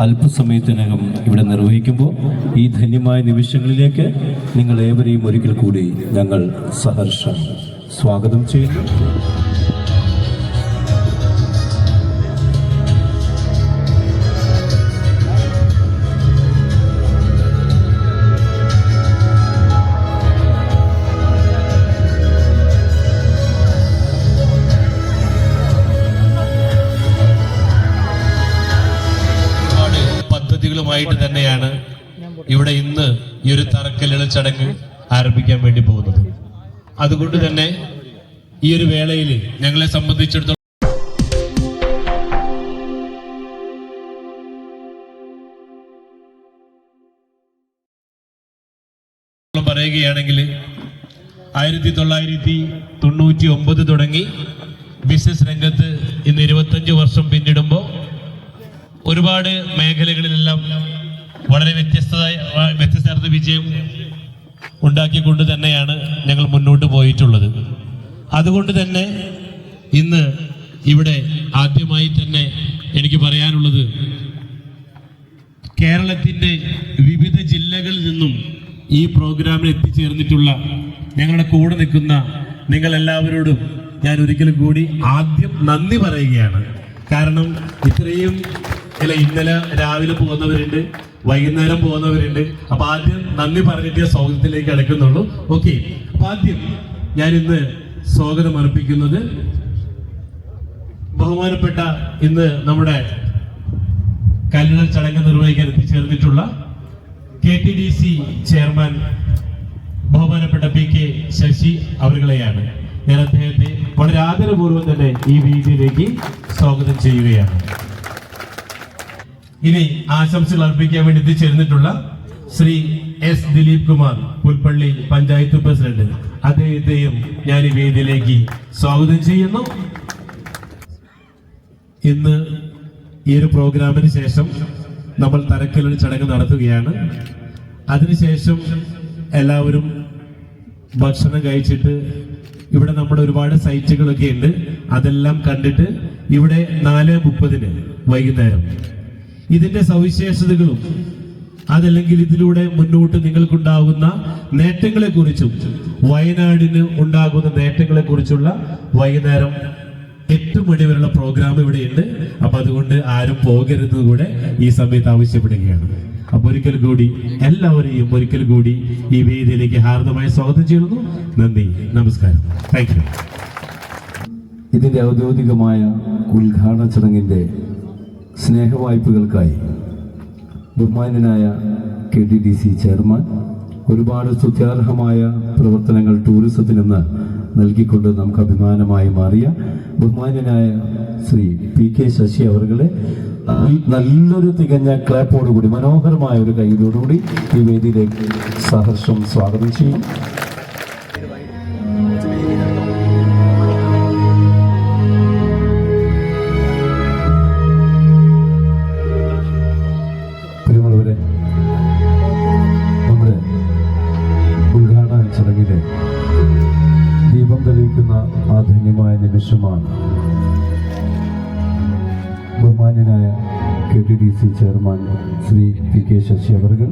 അല്പസമയത്തിനകം ഇവിടെ നിർവഹിക്കുമ്പോൾ ഈ ധന്യമായ നിമിഷങ്ങളിലേക്ക് നിങ്ങൾ ഏവരെയും ഒരിക്കൽ കൂടി ഞങ്ങൾ സഹർഷം സ്വാഗതം ചെയ്യുന്നു. ഈ ഒരു തറക്കല്ലിടൽ ചടങ്ങ് ആരംഭിക്കാൻ വേണ്ടി പോകുന്നത്. അതുകൊണ്ട് തന്നെ ഈ ഒരു വേളയിൽ ഞങ്ങളെ സംബന്ധിച്ചിടത്തോളം പറയുകയാണെങ്കിൽ ആയിരത്തി തൊള്ളായിരത്തി തൊണ്ണൂറ്റി ഒമ്പത് തുടങ്ങി ബിസിനസ് രംഗത്ത് ഇന്ന് ഇരുപത്തഞ്ച് വർഷം പിന്നിടുമ്പോൾ ഒരുപാട് മേഖലകളിലെല്ലാം വളരെ വ്യത്യസ്തമായ വ്യത്യസ്തമാർന്ന വിജയം ഉണ്ടാക്കിക്കൊണ്ട് തന്നെയാണ് ഞങ്ങൾ മുന്നോട്ട് പോയിട്ടുള്ളത്. അതുകൊണ്ട് തന്നെ ഇന്ന് ഇവിടെ ആദ്യമായി തന്നെ എനിക്ക് പറയാനുള്ളത് കേരളത്തിന്റെ വിവിധ ജില്ലകളിൽ നിന്നും ഈ പ്രോഗ്രാമിൽ എത്തിച്ചേർന്നിട്ടുള്ള ഞങ്ങളുടെ കൂടെ നിൽക്കുന്ന നിങ്ങൾ എല്ലാവരോടും ഞാൻ ഒരിക്കലും കൂടി ആദ്യം നന്ദി പറയുകയാണ്. കാരണം ഇത്രയും അല്ല ഇന്നലെ രാവിലെ പോകുന്നവരുണ്ട്. വൈകുന്നേരം പോകുന്നവരുണ്ട്. അപ്പൊ ആദ്യം നന്ദി പറഞ്ഞിട്ട് സ്വാഗതത്തിലേക്ക് അടക്കുന്നുള്ളൂ ഓക്കെ. അപ്പൊ ആദ്യം ഞാൻ ഇന്ന് സ്വാഗതം അർപ്പിക്കുന്നത് ബഹുമാനപ്പെട്ട ഇന്ന് നമ്മുടെ കല്ലിടൽ ചടങ്ങ് നിർവഹിക്കാൻ എത്തിച്ചേർന്നിട്ടുള്ള K T D C chairman ബഹുമാനപ്പെട്ട പി കെ ശശി അവരുകളെയാണ്. ഞാൻ അദ്ദേഹത്തെ വളരെ ആദരപൂർവം തന്നെ ഈ വേദിയിലേക്ക് സ്വാഗതം ചെയ്യുകയാണ്. ഇനി ആശംസകൾ അർപ്പിക്കാൻ വേണ്ടി എത്തിച്ചേർന്നിട്ടുള്ള ശ്രീ എസ് ദിലീപ് കുമാർ പുൽപ്പള്ളി പഞ്ചായത്ത് പ്രസിഡന്റ്. അദ്ദേഹത്തെയും ഞാൻ ഈ വേദിയിലേക്ക് സ്വാഗതം ചെയ്യുന്നു. ഇന്ന് ഈ ഒരു പ്രോഗ്രാമിന് ശേഷം നമ്മൾ തരക്കലൊരു ചടങ്ങ് നടത്തുകയാണ്. അതിനുശേഷം എല്ലാവരും ഭക്ഷണം കഴിച്ചിട്ട് ഇവിടെ നമ്മുടെ ഒരുപാട് സൈറ്റുകളൊക്കെ ഉണ്ട്. അതെല്ലാം കണ്ടിട്ട് ഇവിടെ നാല് മുപ്പതിന് വൈകുന്നേരം. ഇതിന്റെ സവിശേഷതകളും അതല്ലെങ്കിൽ ഇതിലൂടെ മുന്നോട്ട് നിങ്ങൾക്കുണ്ടാകുന്ന നേട്ടങ്ങളെ കുറിച്ചും വയനാടിന് ഉണ്ടാകുന്ന നേട്ടങ്ങളെ കുറിച്ചുള്ള വൈകുന്നേരം എട്ട് മണി വരെയുള്ള പ്രോഗ്രാം ഇവിടെയുണ്ട്. അപ്പൊ അതുകൊണ്ട് ആരും പോകരുത് കൂടെ ഈ സമയത്ത് ആവശ്യപ്പെടുകയാണ്. അപ്പൊ ഒരിക്കൽ കൂടി എല്ലാവരെയും ഒരിക്കൽ കൂടി ഈ വേദിയിലേക്ക് ഹാർദമായി സ്വാഗതം ചെയ്യുന്നു. നന്ദി നമസ്കാരം. താങ്ക് യു ഇതിന്റെ ഔദ്യോഗികമായ ഉദ്ഘാടന ചടങ്ങിന്റെ സ്നേഹവായ്പകൾക്കായി ബഹുമാന്യനായ K T D C chairman ഒരുപാട് സ്തുത്യാർഹമായ പ്രവർത്തനങ്ങൾ ടൂറിസത്തിനെന്ന് നൽകിക്കൊണ്ട് നമുക്ക് അഭിമാനമായി മാറിയ ബഹുമാന്യനായ ശ്രീ പി കെ ശശി അവർകളെ നല്ലൊരു തികഞ്ഞ ക്ലാപ്പോടുകൂടി മനോഹരമായ ഒരു കൈതോടുകൂടി ഈ വേദിയിലേക്ക് സഹർഷം സ്വാഗതം ചെയ്യും. നിമിഷമാണ് ബഹുമാന്യനായ K T D C chairman Shri P K Sasi അവർകൾ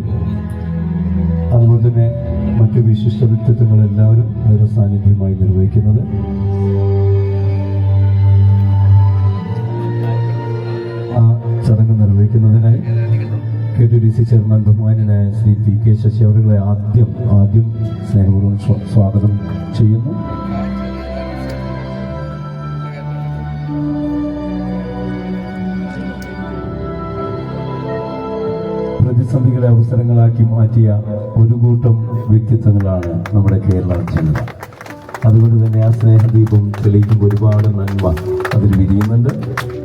അതുപോലെ തന്നെ മറ്റ് വിശിഷ്ട വ്യക്തിത്വങ്ങൾ എല്ലാവരും സാന്നിധ്യമായി നിർവഹിക്കുന്നത് ആ ചടങ്ങ് നിർവഹിക്കുന്നതിനായി K T D C chairman ബഹുമാനായ ശ്രീ പി കെ ശശി അവരുടെ ആദ്യം ആദ്യം സ്നേഹപൂർവം സ്വാഗതം ചെയ്യുന്നു. പ്രതിസന്ധികളെ അവസരങ്ങളാക്കി മാറ്റിയ ഒരു കൂട്ടം വ്യക്തിത്വങ്ങളാണ് നമ്മുടെ കേരള ജനത അതുകൊണ്ട് തന്നെ ആ സ്നേഹദീപം തെളിയിക്കുമ്പോൾ ഒരുപാട് നന്മ അതിൽ വിരിയുന്നുണ്ട്.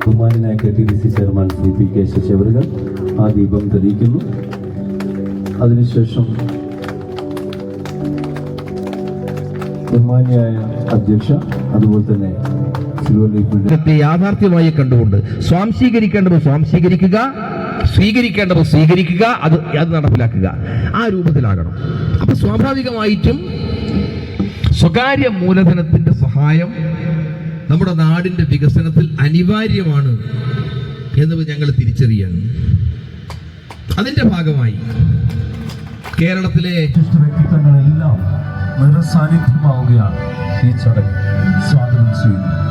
ബഹുമാനായ K T D C chairman Shri P K Sasi അവരുകൾ ആ ദീപം തെളിയിക്കുന്നു. അതിനുശേഷം ബഹുമാനിയായ അധ്യക്ഷ അതുപോലെ തന്നെ യാഥാർത്ഥ്യമായി കണ്ടുകൊണ്ട് സ്വാംശീകരിക്കേണ്ടത് സ്വാംശീകരിക്കുക. സ്വീകരിക്കേണ്ടത് സ്വീകരിക്കുക അത് അത് നടപ്പിലാക്കുക. ആ രൂപത്തിലാകണം. അപ്പൊ സ്വാഭാവികമായിട്ടും സ്വകാര്യ മൂലധനത്തിന്റെ സഹായം നമ്മുടെ നാടിന്റെ വികസനത്തിൽ അനിവാര്യമാണ് എന്ന് ഞങ്ങൾ തിരിച്ചറിയാണ്. അതിന്റെ ഭാഗമായി കേരളത്തിലെ വ്യക്തിത്വങ്ങളെല്ലാം നിറസാന്നിധ്യമാവുകയാണ് ഈ ചടങ്ങ്. സ്വാഗതം ചെയ്യുന്നു.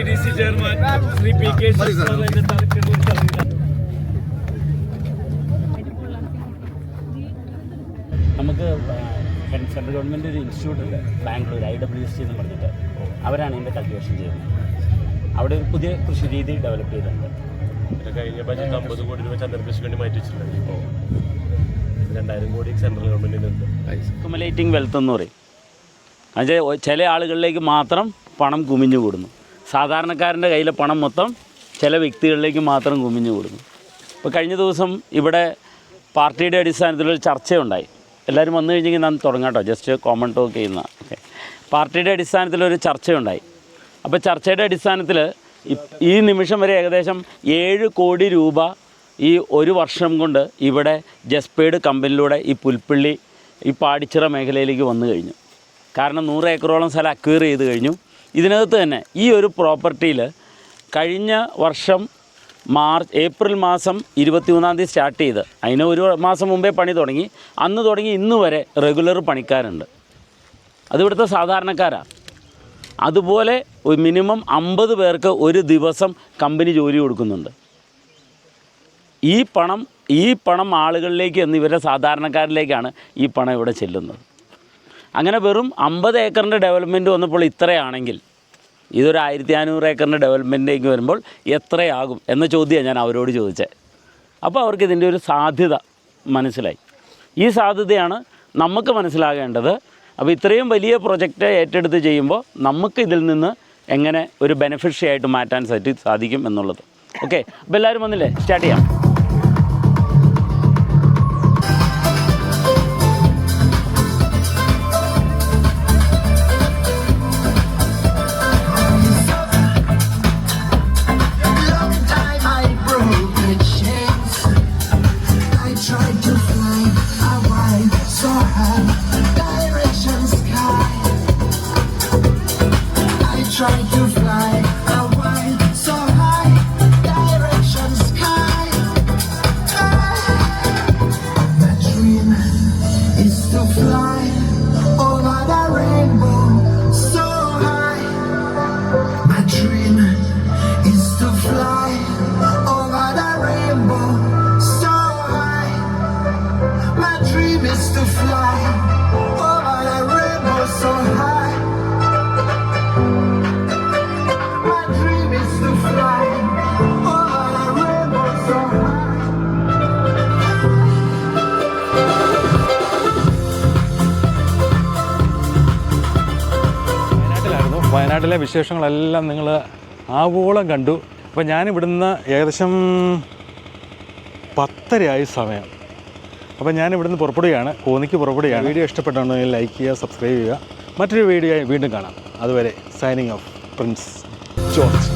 T D C chairman Shri P K. നമുക്ക് സെൻട്രൽ ഗവൺമെന്റ് ഒരു ഇൻസ്റ്റിറ്റ്യൂട്ട് ഉണ്ട്. Bangalore I W S C എന്ന് പറഞ്ഞിട്ട്. അവരാണ് ഇതിന്റെ കൾട്ടിവേഷൻ ചെയ്യുന്നത്. അവിടെ ഒരു പുതിയ കൃഷി രീതി ഡെവലപ്പ് ചെയ്തിട്ടുണ്ട്. കഴിഞ്ഞ ബജറ്റ് അമ്പത് കോടി രൂപ ചന്ദ്രകൃഷിക്ക് വേണ്ടി മാറ്റി വെച്ചിട്ടുണ്ട്. ഇപ്പോൾ രണ്ടായിരം കോടി സെൻട്രൽ അക്കുമുലേറ്റിംഗ് വെൽത്ത് എന്ന് പറയും. അത് ചില ആളുകളിലേക്ക് മാത്രം പണം കുമിഞ്ഞു കൂടുന്നു സാധാരണക്കാരന്റെ കയ്യിലെ പണം മൊത്തം ചില വ്യക്തികളിലേക്ക് മാത്രം കുമിഞ്ഞു കൂടുന്നു. അപ്പോൾ കഴിഞ്ഞ ദിവസം ഇവിടെ പാർട്ടിയുടെ അടിസ്ഥാനത്തിലൊരു ചർച്ചയുണ്ടായി. എല്ലാവരും വന്നു കഴിഞ്ഞെങ്കിൽ ഞാൻ തുടങ്ങാം ജസ്റ്റ് കോമൺ ടോക്ക് ചെയ്യുന്ന. ഓക്കെ പാർട്ടിയുടെ അടിസ്ഥാനത്തിലൊരു ചർച്ചയുണ്ടായി. അപ്പോൾ ചർച്ചയുടെ അടിസ്ഥാനത്തിൽ ഈ നിമിഷം വരെ ഏകദേശം ഏഴ് കോടി രൂപ ഈ ഒരു വർഷം കൊണ്ട് ഇവിടെ ജസ്പേഡ് കമ്പനിയിലൂടെ ഈ പുൽപ്പള്ളി ഈ പാടിച്ചിറ മേഖലയിലേക്ക് വന്നു കഴിഞ്ഞു. കാരണം നൂറ് ഏക്കറോളം സ്ഥലം അക്വയർ ചെയ്ത് കഴിഞ്ഞു. ഇതിനകത്ത് തന്നെ ഈ ഒരു പ്രോപ്പർട്ടിയിൽ കഴിഞ്ഞ വർഷം മാർച്ച് ഏപ്രിൽ മാസം ഇരുപത്തിമൂന്നാം തീയതി സ്റ്റാർട്ട് ചെയ്ത്. അതിന് ഒരു മാസം മുമ്പേ പണി തുടങ്ങി. അന്ന് തുടങ്ങി ഇന്ന് വരെ റെഗുലർ പണിക്കാരുണ്ട്. അതിവിടുത്തെ സാധാരണക്കാരാണ് അതുപോലെ മിനിമം അമ്പത് പേർക്ക് ഒരു ദിവസം കമ്പനി ജോലി കൊടുക്കുന്നുണ്ട്. ഈ പണം ഈ പണം ആളുകളിലേക്ക് എന്ന് ഇവരുടെ സാധാരണക്കാരിലേക്കാണ് ഈ പണം ഇവിടെ ചെല്ലുന്നത്. അങ്ങനെ വെറും അമ്പത് ഏക്കറിന്റെ ഡെവലപ്മെന്റ് വന്നപ്പോൾ ഇത്രയാണെങ്കിൽ ഇതൊരു ആയിരത്തി അഞ്ഞൂറ് ഏക്കറിന്റെ ഡെവലപ്മെന്റിലേക്ക് വരുമ്പോൾ എത്രയാകും എന്ന ചോദ്യമാണ് ഞാൻ അവരോട് ചോദിച്ചത്. അപ്പോൾ അവർക്ക് ഇതിന്റെ ഒരു സാധ്യത മനസ്സിലായി. ഈ സാധ്യതയാണ് നമുക്ക് മനസ്സിലാകേണ്ടത്. അപ്പോൾ ഇത്രയും വലിയ പ്രൊജക്റ്റ് ഏറ്റെടുത്ത് ചെയ്യുമ്പോൾ നമുക്ക് ഇതിൽ നിന്ന് എങ്ങനെ ഒരു ബെനിഫിഷ്യറി ആയിട്ട് മാറ്റാൻ സാധിക്കും എന്നുള്ളത്. ഓക്കെ അപ്പോൾ എല്ലാവരും വന്നില്ലേ? സ്റ്റാർട്ട് ചെയ്യാം. വയനാട്ടിലെ വിശേഷങ്ങളെല്ലാം നിങ്ങൾ ആവോളം കണ്ടു. അപ്പോൾ ഞാനിവിടുന്ന് ഏകദേശം പത്തരയായി സമയം. അപ്പോൾ ഞാനിവിടുന്ന് പുറപ്പെടുകയാണ്. കോന്നിക്ക് പുറപ്പെടുകയാണ്. വീഡിയോ ഇഷ്ടപ്പെട്ടാണെങ്കിൽ ലൈക്ക് ചെയ്യുക സബ്സ്ക്രൈബ് ചെയ്യുക. മറ്റൊരു വീഡിയോ വീണ്ടും കാണാം. അതുവരെ സൈനിങ് ഓഫ് പ്രിൻസ് ജോർജ്